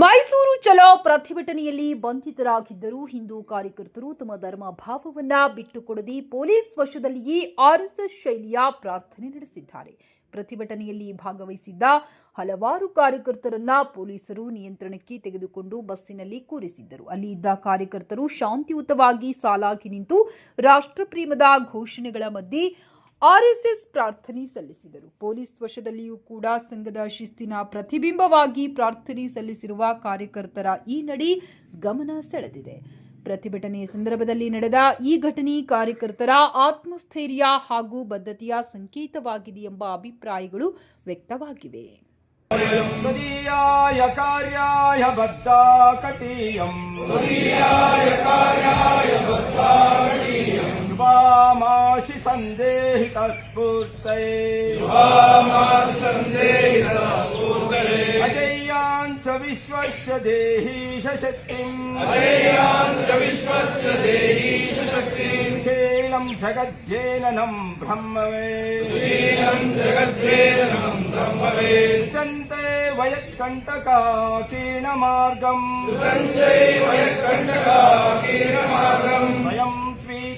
ಮೈಸೂರು ಚಲೋ ಪ್ರತಿಭಟನೆಯಲ್ಲಿ ಬಂಧಿತರಾಗಿದ್ದರೂ ಹಿಂದೂ ಕಾರ್ಯಕರ್ತರು ತಮ್ಮ ಧರ್ಮ ಭಾವವನ್ನ ಬಿಟ್ಟುಕೊಡದೆ ಪೊಲೀಸ್ ವಶದಲ್ಲಿಯೇ ಆರ್ಎಸ್ಎಸ್ ಶೈಲಿಯ ಪ್ರಾರ್ಥನೆ ನಡೆಸಿದ್ದಾರೆ ಪ್ರತಿಭಟನೆಯಲ್ಲಿ ಭಾಗವಹಿಸಿದ್ದ ಹಲವಾರು ಕಾರ್ಯಕರ್ತರನ್ನ ಪೊಲೀಸರು ನಿಯಂತ್ರಣಕ್ಕೆ ತೆಗೆದುಕೊಂಡು ಬಸ್ಸಿನಲ್ಲಿ ಕೂರಿಸಿದ್ದರು ಅಲ್ಲಿ ಇದ್ದ ಕಾರ್ಯಕರ್ತರು ಶಾಂತಿಯುತವಾಗಿ ಸಾಲಾಗಿ ನಿಂತು ರಾಷ್ಟ್ರಪ್ರೇಮದ ಘೋಷಣೆಗಳ ಮಧ್ಯೆ ಆರ್ಎಸ್ಎಸ್ ಪ್ರಾರ್ಥನೆ ಸಲ್ಲಿಸಿದರು ಪೊಲೀಸ್ ವಶದಲ್ಲಿಯೂ ಕೂಡ ಸಂಘದ ಶಿಸ್ತಿನ ಪ್ರತಿಬಿಂಬವಾಗಿ ಪ್ರಾರ್ಥನೆ ಸಲ್ಲಿಸಿರುವ ಕಾರ್ಯಕರ್ತರ ಈ ನಡಿ ಗಮನ ಸೆಳೆದಿದೆ ಪ್ರತಿಭಟನೆ ಸಂದರ್ಭದಲ್ಲಿ ನಡೆದ ಈ ಘಟನೆ ಕಾರ್ಯಕರ್ತರ ಆತ್ಮಸ್ಥೈರ್ಯ ಹಾಗೂ ಬದ್ಧತೆಯ ಸಂಕೇತವಾಗಿದೆ ಎಂಬ ಅಭಿಪ್ರಾಯಗಳು ವ್ಯಕ್ತವಾಗಿವೆ तत्पूर्तये अजय्याञ्च विश्वस्य देहि शक्तिम् अजय्याञ्च विश्वस्य देहि शक्तिम् शीलम् जगद्येनम् ब्रह्मवे शीलम् जगद्येनम् ब्रह्मवे सन्ते वयत्कण्टकाकीर्णमार्गम् सन्ते वयत्कण्टकाकीर्णमार्गम् वयम्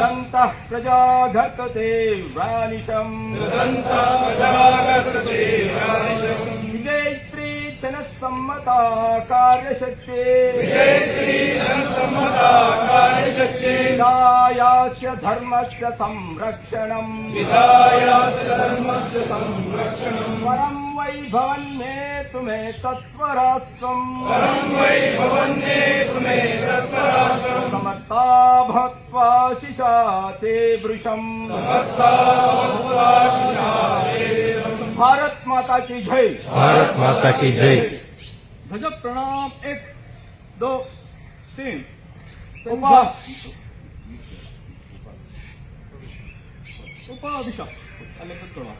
दन्तः प्रजाघट वानिशम् विजयत्री चनः सम्मता कार्यशक्ते चनः सम्मता यास्य धर्मस्य संरक्षणम् धर्मस्य संरक्षणं वरं वै भवन् मे तुमे तत्परास्त्वम् वरं वै भवन् समर्ता भक्त्वा शिशा ते वृषम् भारतमाता की जय। भारतमाता की प्रणाम एक दो सी Sopa. Sopa Bishop. Alapit ko ba?